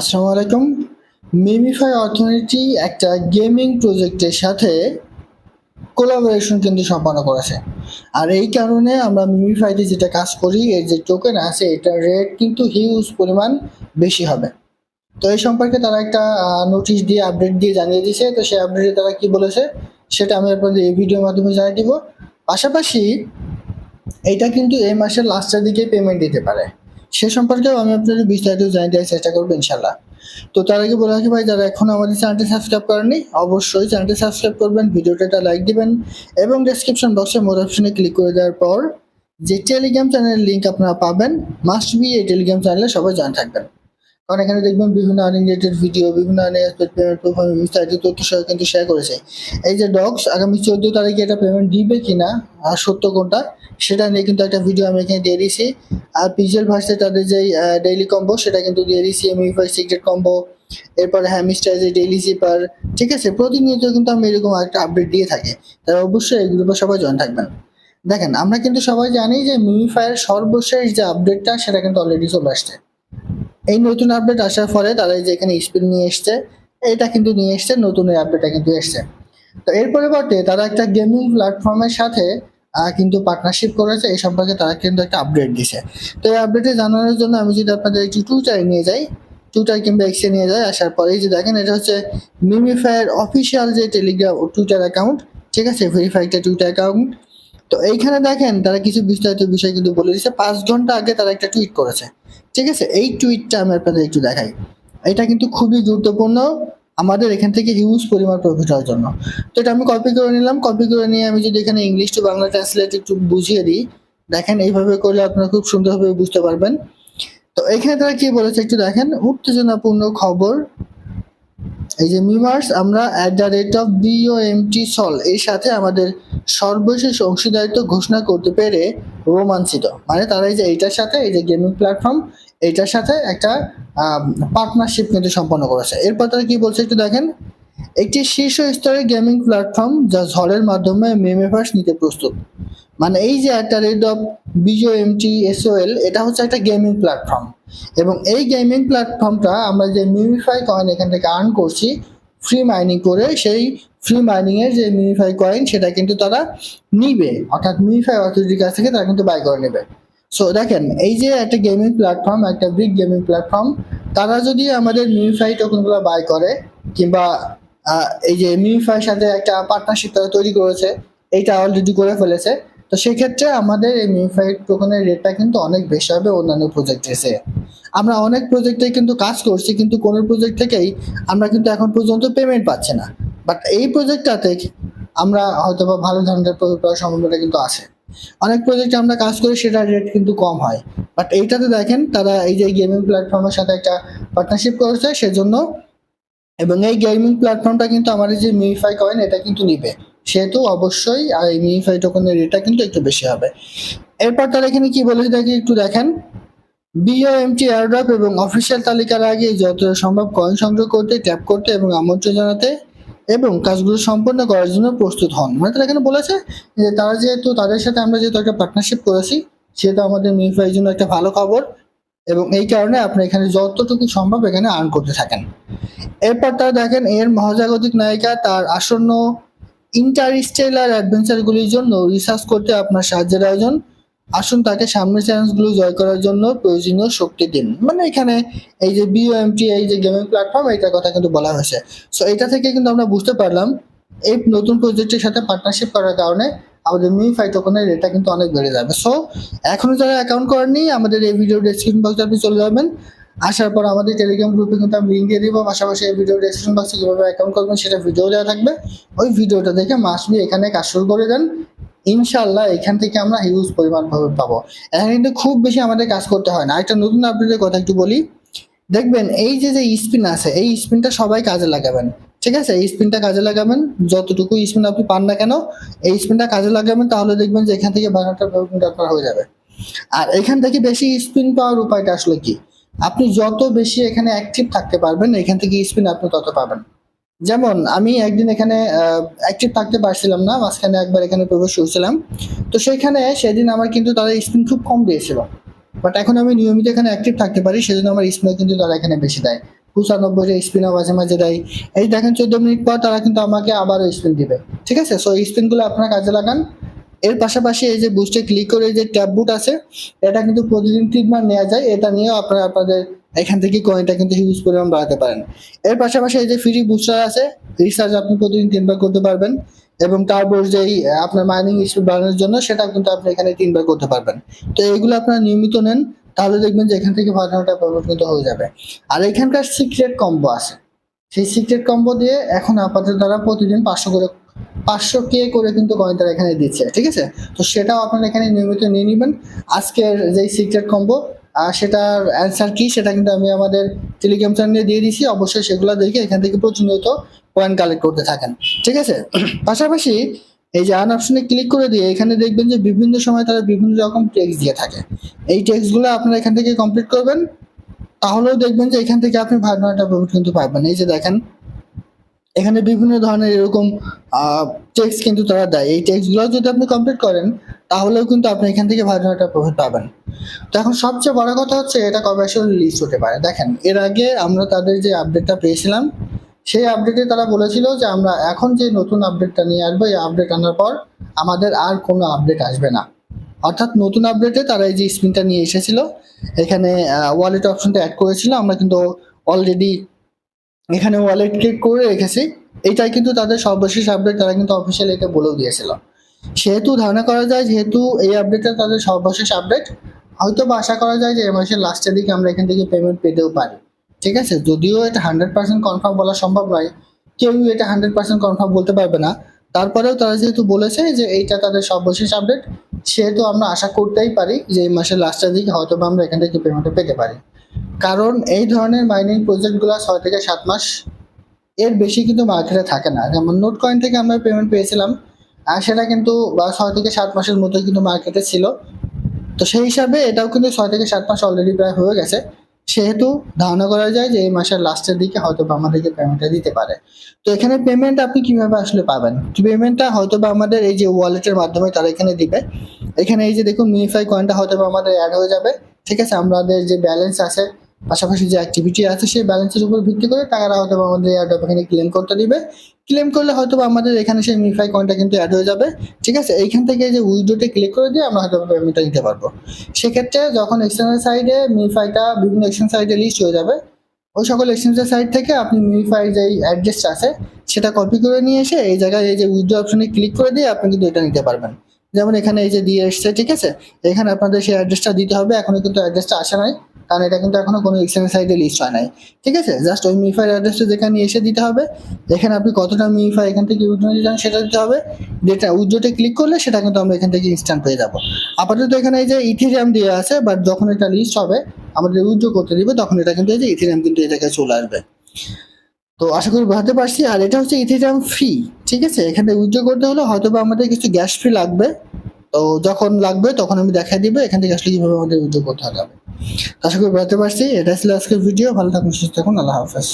আসসালামু আলাইকুম। মিমিফাই অর্থনীতি একটা গেমিং প্রজেক্টের সাথে কোলাবোরেশন কিন্তু সম্পন্ন করেছে। আর এই কারণে আমরা মিমিফাইতে যেটা কাজ করি এর যে টোকেন আছে এটার রেট কিন্তু হিউজ পরিমাণ বেশি হবে। তো এই সম্পর্কে তারা একটা নোটিশ দিয়ে আপডেট দিয়ে জানিয়ে দিয়েছে। তো সেই আপডেটে তারা কি বলেছে, সেটা আমি আপনাদের এই ভিডিওর মাধ্যমে জানিয়ে দিব। পাশাপাশি, এটা কিন্তু এই মাসের লাস্টের দিকে পেমেন্ট দিতে পারে। সে সম্পর্কেও আমি আপনাদের বিস্তারিত জানিয়ে দেওয়ার চেষ্টা করব ইনশাল্লাহ তো তার আগে বলে রাখি ভাই, যারা এখন আমাদের চ্যানেলটি সাবস্ক্রাইব করেননি, অবশ্যই চ্যানেলটি সাবস্ক্রাইব করবেন, ভিডিওটা একটা লাইক দিবেন এবং ডেসক্রিপশন বক্সে মোর অপশনে ক্লিক করে দেওয়ার পর যে টেলিগ্রাম চ্যানেলের লিঙ্ক আপনারা পাবেন মাস্ট বি এই টেলিগ্রাম চ্যানেলে সবাই জানা থাকবেন। কারণ এখানে দেখবেন বিভিন্ন আর্নিং রিলেটেড ভিডিও বিভিন্ন আর্নিং পেমেন্ট প্রোফাইল বিস্তারিত তথ্য সহ কিন্তু শেয়ার করেছে। এই যে ডগস আগামী চোদ্দ তারিখে এটা পেমেন্ট দিবে কিনা আর সত্য কোনটা, সেটা নিয়ে কিন্তু একটা ভিডিও আমি এখানে দিয়ে দিয়েছি। আর পিজেল ভার্সে তাদের যে ডেইলি কম্বো সেটা কিন্তু দিয়ে দিয়েছি এমইফাই সিক্রেট কম্বো এরপরে হ্যামিস্টার যে ডেইলি জিপার ঠিক আছে? প্রতিনিয়ত কিন্তু আমি এরকম একটা আপডেট দিয়ে থাকি। তাই অবশ্যই এই গ্রুপে সবাই জয়েন থাকবেন। দেখেন, আমরা কিন্তু সবাই জানি যে মিমিফায়ের সর্বশেষ যে আপডেটটা সেটা কিন্তু অলরেডি চলে আসছে। এই নতুন আপডেট আসার ফলে তারা যে এখানে স্পিড নিয়ে এসছে, এটা কিন্তু নিয়ে এসছে, নতুন এই আপডেটটা কিন্তু এসছে। তো এর পরিবর্তে তারা একটা গেমিং প্ল্যাটফর্মের সাথে কিন্তু পার্টনারশিপ করেছে, এই সম্পর্কে তারা কিন্তু একটা আপডেট দিছে। তো এই আপডেটে জানানোর জন্য আমি যদি আপনাদের একটু টুইটারে নিয়ে যাই টুইটার কিংবা এক্সে নিয়ে যাই, আসার পরে যে দেখেন, এটা হচ্ছে মিমিফায়ার অফিসিয়াল যে টেলিগ্রাম টুইটার অ্যাকাউন্ট ঠিক আছে ভেরিফাইড টুইটার অ্যাকাউন্ট তো এইখানে দেখেন তারা কিছু বিস্তারিত বিষয় কিন্তু বলে দিচ্ছে পাঁচ ঘণ্টা আগে তারা একটা টুইট করেছে। ঠিক আছে? এই টুইটটা আমি আপনাদের একটু দেখাই। এটা কিন্তু খুবই গুরুত্বপূর্ণ আমাদের এখান থেকে হিউজ পরিমাণ প্রফিট হওয়ার জন্য। তো এটা আমি কপি করে নিলাম। কপি করে নিয়ে আমি যদি এখানে ইংলিশ টু বাংলা ট্রান্সলেট একটু বুঝিয়ে দিই, দেখেন এইভাবে করলে আপনারা খুব সুন্দরভাবে বুঝতে পারবেন। তো এখানে তারা কি বলেছে একটু দেখেন। উত্তেজনাপূর্ণ খবর এই যে মিমার্স, আমরা at the rate of BOMT SOL এর সাথে আমাদের সর্বশেষ অংশীদারিত্ব ঘোষণা করতে পেরে রোমাঞ্চিত। মানে তারা এই যে এইটার সাথে, এই যে গেমিং প্ল্যাটফর্ম এইটার সাথে একটা পার্টনারশিপ কিন্তু সম্পন্ন করেছে। এরপর তারা কি বলছে একটু দেখেন? একটি শীর্ষ স্তরের গেমিং প্ল্যাটফর্ম যা ঝড়ের মাধ্যমে মেমেভার্স নিতে প্রস্তুত। মানে এই যে একটা রেড অফ বিজো এমটি এসওএল এটা হচ্ছে একটা গেমিং প্ল্যাটফর্ম এবং এই গেমিং প্ল্যাটফর্মটা আমরা যে মিউনিফাই কয়েন এখান থেকে আর্ন করছি ফ্রি মাইনিং করে সেই ফ্রি মাইনিং এর যে মিউনিফাই কয়েন সেটা কিন্তু তারা নিবে। অর্থাৎ মিউনিফাই অথরিটির কাছ থেকে তারা কিন্তু বাই করে নেবে। সো দেখেন, এই যে একটা গেমিং প্ল্যাটফর্ম একটা বিগ গেমিং প্ল্যাটফর্ম তারা যদি আমাদের মিমিফাই টোকেনগুলো বাই করে, কিংবা এই যে মিমিফাইয়ের সাথে একটা পার্টনারশিপ তারা তৈরি করেছে, এইটা অলরেডি করে ফেলেছে তো সেক্ষেত্রে আমাদের এই মিমিফাই টোকেনের রেটটা কিন্তু অনেক বেশি হবে অন্যান্য প্রজেক্টে এসে আমরা অনেক প্রজেক্টে কিন্তু কাজ করছি, কিন্তু কোনো প্রজেক্ট থেকেই আমরা কিন্তু এখন পর্যন্ত পেমেন্ট পাচ্ছি না। বাট এই প্রজেক্টটাতে আমরা হয়তো বা ভালো ধরনের প্রফিট পাওয়ার সম্ভাবনা কিন্তু আছে। অনেক প্রজেক্টে আমরা কাজ করি, সেটার রেট কিন্তু কম হয়। বাট এইটাতে দেখেন, তারা এই যে গেমিং প্ল্যাটফর্মের সাথে একটা পার্টনারশিপ করেছে, সেজন্য এবং এই গেমিং প্ল্যাটফর্মটা কিন্তু আমাদের যে মিনিফাই কয়েন এটা কিন্তু নিবে। সেহেতু অবশ্যই এই মিনিফাই টোকেনের রেটটা কিন্তু একটু বেশি হবে। এরপর তারা এখানে কি বলেছে দেখি একটু দেখেন। বিওএমটি এয়ারড্রপ এবং অফিসিয়াল তালিকার আগে যত সম্ভব কয়েন সংগ্রহ করতে ট্যাপ করতে এবং আমন্ত্রণ জানাতে এবং কাজগুলো সম্পন্ন করার জন্য প্রস্তুত হন। মানে তারা এখানে বলেছে যে তারা যেহেতু তাদের সাথে আমরা যেহেতু একটা পার্টনারশিপ করেছি, সেহেতু আমাদের মিনিফাইয়ের জন্য একটা ভালো খবর এবং এই কারণে আপনি এখানে যতটুকু সম্ভব এখানে আর্ন করতে থাকেন। এরপর তারা দেখেন এর মহাজাগতিক নায়িকা তার আসন্ন ইন্টারস্টেলার অ্যাডভেঞ্চারগুলির জন্য রিসার্চ করতে আপনার সাহায্যের আয়োজন। আসুন তাকে সামনের চ্যালেঞ্জগুলো জয় করার জন্য প্রয়োজনীয় শক্তি দিন। মানে এখানে এই যে বিওএমটি এই যে গেমিং প্ল্যাটফর্ম এইটার কথা কিন্তু বলা হয়েছে। সো এটা থেকে কিন্তু আমরা বুঝতে পারলাম, এই নতুন প্রজেক্টের সাথে পার্টনারশিপ করার কারণে আমাদের মিফাই টোকনের রেটটা কিন্তু অনেক বেড়ে যাবে। সো এখনও যারা অ্যাকাউন্ট করেননি, আমাদের এই ভিডিও ডেসক্রিপশন বক্সে আপনি চলে যাবেন। আসার পর আমাদের টেলিগ্রাম গ্রুপে কিন্তু আমি লিঙ্ক দিয়ে দিব। পাশাপাশি এই ভিডিও ডেসক্রিপশন বক্সে কীভাবে অ্যাকাউন্ট করবেন সেটা ভিডিও দেওয়া থাকবে। ওই ভিডিওটা দেখে মাসবি এখানে কাজ শুরু করে দেন। ইনশাল্লাহ এখান থেকে আমরা হিউজ পরিমাণ ভাবে পাবো। এখানে কিন্তু খুব বেশি আমাদের কাজ করতে হয় না। একটা নতুন আপডেটের কথা একটু বলি। দেখবেন, এই যে যে স্পিন আছে, এই স্পিনটা সবাই কাজে লাগাবেন। ঠিক আছে? এই স্পিনটা কাজে লাগাবেন। যতটুকু স্পিন আপনি পান না কেন, এই স্পিনটা কাজে লাগাবেন, তাহলে দেখবেন যে এখান থেকে বারোটা হয়ে যাবে। আর এখান থেকে বেশি স্পিন পাওয়ার উপায়টা আসলে কি? আপনি যত বেশি এখানে অ্যাক্টিভ থাকতে পারবেন, এখান থেকে স্পিন আপনি তত পাবেন। যেমন, আমি একদিন এখানে অ্যাক্টিভ থাকতে পারছিলাম না, মাঝখানে একবার এখানে প্রবেশ করেছিলাম। তো সেখানে, সেদিন আমার কিন্তু তারা স্পিন খুব কম দিয়েছিল। বাট এখন আমি নিয়মিত এখানে অ্যাক্টিভ থাকতে পারি, সেজন্য আমার স্পিন কিন্তু তারা এখানে বেশি দেয়। পঁচানব্বইটা স্পিনও মাঝে মাঝে দেয়। এই দেখেন, চোদ্দ মিনিট পর তারা কিন্তু আমাকে আবারও স্পিন দিবে। ঠিক আছে? সো স্পিনগুলো আপনার কাজে লাগান। এর পাশাপাশি এই যে বুস্টে ক্লিক করে যে ট্যাব বুট আছে, এটা কিন্তু প্রতিদিন তিনবার নেওয়া যায়। এটা নিয়েও আপনারা আপনাদের এখান থেকে কয়েনটা কিন্তু হিউজ পরিমাণ বাড়াতে পারেন। এর পাশাপাশি এই যে ফ্রি বুস্টার আছে রিচার্জ আপনি প্রতিদিন তিনবার করতে পারবেন এবং তারপর যেই আপনার মাইনিং স্পিড বাড়ানোর জন্য সেটা কিন্তু আপনি এখানে তিনবার করতে পারবেন। তো এইগুলো আপনারা নিয়মিত নেন, তাহলে দেখবেন যে এখান থেকে প্রমোট কিন্তু হয়ে যাবে। আর এখানকার সিক্রেট কম্বো আছে। সেই সিক্রেট কম্বো দিয়ে এখন আপাতত তারা প্রতিদিন পাঁচশো করে পাঁচশো কে করে কিন্তু কয়েন তারা এখানে দিচ্ছে, ঠিক আছে? তো সেটাও আপনারা এখানে নিয়মিত নিয়ে নেবেন। আজকের যেই সিক্রেট কম্বো আর সেটার অ্যান্সার কি, সেটা কিন্তু আমি আমাদের টেলিগ্রাম চ্যানেলে দিয়ে দিয়েছি। অবশ্যই সেগুলো দেখে এখান থেকে প্রতিনিয়ত কয়েন কালেক্ট করতে থাকেন, ঠিক আছে? পাশাপাশি এই যে আন অপশনে ক্লিক করে দিয়ে এখানে দেখবেন যে বিভিন্ন সময় তারা বিভিন্ন রকম টেক্সট দিয়ে থাকে। এই টেক্সটগুলো আপনারা এখান থেকে কমপ্লিট করবেন। তাহলেও দেখবেন যে এখান থেকে আপনি ভাগনাটা প্রফিট কিন্তু পাবেন। এই যে দেখেন এখানে বিভিন্ন ধরনের এরকম টেক্সট কিন্তু তারা দেয়। এই টেক্সটগুলো যদি আপনি কমপ্লিট করেন, তাহলেও কিন্তু আপনি এখান থেকে ভালো একটা প্রফিট পাবেন। তো এখন সবচেয়ে বড় কথা হচ্ছে, এটা কবে আসলে রিলিজ হতে পারে। দেখেন, এর আগে আমরা তাদের যে আপডেটটা পেয়েছিলাম, সেই আপডেটে তারা বলেছিল যে, আমরা এখন যে নতুন আপডেটটা নিয়ে আসব, এই আপডেট আনার পর আমাদের আর কোনো আপডেট আসবে না। অর্থাৎ নতুন আপডেটে তারা এই যে স্ক্রিনটা নিয়ে এসেছিল, এখানে ওয়ালেট অপশনটা অ্যাড করেছিল। আমরা কিন্তু অলরেডি এখানে ওয়ালেট ক্লিক করে রেখেছি। এটাই কিন্তু তাদের সর্বশেষ আপডেট তারা কিন্তু অফিসিয়াল এটা বলেও দিয়েছিল। সেহেতু ধারণা করা যায়, যেহেতু এই আপডেটটা তাদের সর্বশেষ আপডেট হয়তো বা আশা করা যায় যে এ মাসের লাস্টের দিকে আমরা এখান থেকে পেমেন্ট পেতেও পারি। ঠিক আছে? যদিও এটা হান্ড্রেড পার্সেন্ট কনফার্ম বলা সম্ভব নয় কেউই এটা হান্ড্রেড পার্সেন্ট কনফার্ম বলতে পারবে না। তারপরেও তারা যেহেতু বলেছে যে এইটা তাদের সর্বশেষ আপডেট সেহেতু আমরা আশা করতেই পারি যে এই মাসের লাস্টের দিকে হয়তো বা আমরা এখান থেকে পেমেন্টটা পেতে পারি। কারণ এই ধরনের মাইনিং প্রজেক্টগুলো ছয় থেকে সাত মাস এর বেশি কিন্তু মার্কেটে থাকে না। যেমন নোট কয়েন থেকে আমরা পেমেন্ট পেয়েছিলাম, আর সেটা কিন্তু বা ছয় থেকে সাত মাসের মতো কিন্তু মার্কেটে ছিল। তো সেই হিসাবে এটাও কিন্তু ছয় থেকে সাত মাস অলরেডি প্রায় হয়ে গেছে। সেহেতু ধারণা করা যায় যে এই মাসের লাস্টের দিকে হয়তো বা আমাদেরকে পেমেন্টটা দিতে পারে। তো এখানে পেমেন্ট আপনি কীভাবে আসলে পাবেন? পেমেন্টটা হয়তো বা আমাদের এই যে ওয়ালেটের মাধ্যমে তারা এখানে দিবে। এখানে এই যে দেখুন মিনিফাই কয়েনটা হয়তো বা আমাদের অ্যাড হয়ে যাবে। ঠিক আছে? আমাদের যে ব্যালেন্স আছে, পাশাপাশি যে অ্যাক্টিভিটি আছে, সেই ব্যালেন্সের উপর ভিত্তি করে টাকাটা হয়তো আমাদের এয়ারড্রপ এখানে ক্লেম করতে দিবে। ক্লেম করলে হয়তো আমাদের এখানে সেই মিনিফাই কয়েনটা কিন্তু অ্যাড হয়ে যাবে। ঠিক আছে? এইখান থেকে যে উইডোতে ক্লিক করে দিয়ে আমরা হয়তো পেমেন্টটা নিতে পারব। সেক্ষেত্রে যখন এক্সটার্নাল সাইডে মিনিফাইটা বিভিন্ন এক্সচেঞ্জ সাইডে লিস্ট হয়ে যাবে, ওই সকল এক্সচেঞ্জের সাইড থেকে আপনি মিনিফাই যে অ্যাড্রেসটা আছে, সেটা কপি করে নিয়ে এসে এই জায়গায় এই যে উইথড্র অপশনে ক্লিক করে দিয়ে আপনি কিন্তু এটা নিতে পারবেন। যেমন এখানে এই যে দিয়ে এসছে, ঠিক আছে? এখানে আপনাদের সেই অ্যাড্রেসটা দিতে হবে, এখনও কিন্তু অ্যাড্রেসটা আসে নাই, কারণ এটা কিন্তু এখনও কোনো এক্সচেঞ্জ সাইডে লিস্ট হয় নাই। ঠিক আছে? জাস্ট ওই মিফাই অ্যাড্রেসটা যেখানে এসে দিতে হবে এখানে আপনি কতটা মিফাই এখান থেকে উইথড্র নিতে চান সেটা দিতে হবে। যেটা উইথড্রতে ক্লিক করলে সেটা কিন্তু আমরা এখান থেকে ইনস্ট্যান্ট পেয়ে যাব। আপাতত এখানে এই যে ইথেরিয়াম দিয়ে আছে বাট যখন এটা লিস্ট হবে, আমাদের উইথড্র করতে দিবে, তখন এটা কিন্তু এই যে ইথেরিয়াম কিন্তু এটাকে চলে আসবে। তো আশা করি বোঝাতে পারছি। আর এটা হচ্ছে ইথেরিয়াম ফ্রি ঠিক আছে? এখানে উইথড্র করতে হলে হয়তো বা আমাদের কিছু গ্যাস ফ্রি লাগবে। তো যখন লাগবে তখন আমি দেখাই দিব, এখান থেকে আসলে কীভাবে আমাদের উইথড্র করতে হবে। আশা করি বোঝাতে পারছি। এটা ছিল আজকের ভিডিও ভালো থাকুন, সুস্থ থাকুন, আল্লাহ হাফেজ।